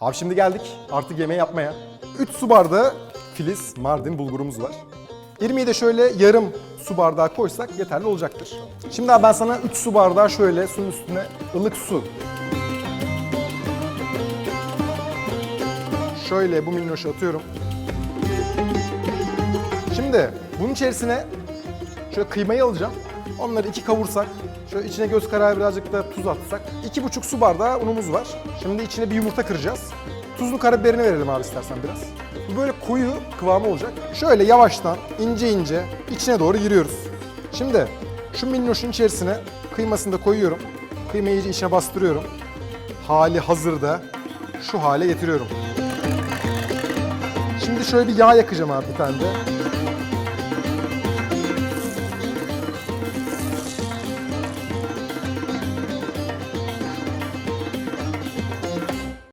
Abi şimdi geldik artık yemeği yapmaya. 3 su bardağı Filiz Mardin bulgurumuz var. İrmiği de şöyle yarım su bardağı koysak yeterli olacaktır. Şimdi abi ben sana 3 su bardağı şöyle suyun üstüne ılık su. Şöyle bu minnoşu atıyorum. Şimdi bunun içerisine şöyle kıymayı alacağım. Onları iki kavursak, şöyle içine göz kararı birazcık da tuz atsak. iki buçuk su bardağı unumuz var. Şimdi içine bir yumurta kıracağız. Tuzlu karabiberini verelim abi istersen biraz. Bu böyle koyu kıvamı olacak. Şöyle yavaştan ince ince içine doğru giriyoruz. Şimdi şu minnoşun içerisine kıymasını da koyuyorum. Kıymayı iyice içine bastırıyorum. Hali hazırda şu hale getiriyorum. Şimdi şöyle bir yağ yakacağım abi bir tane de.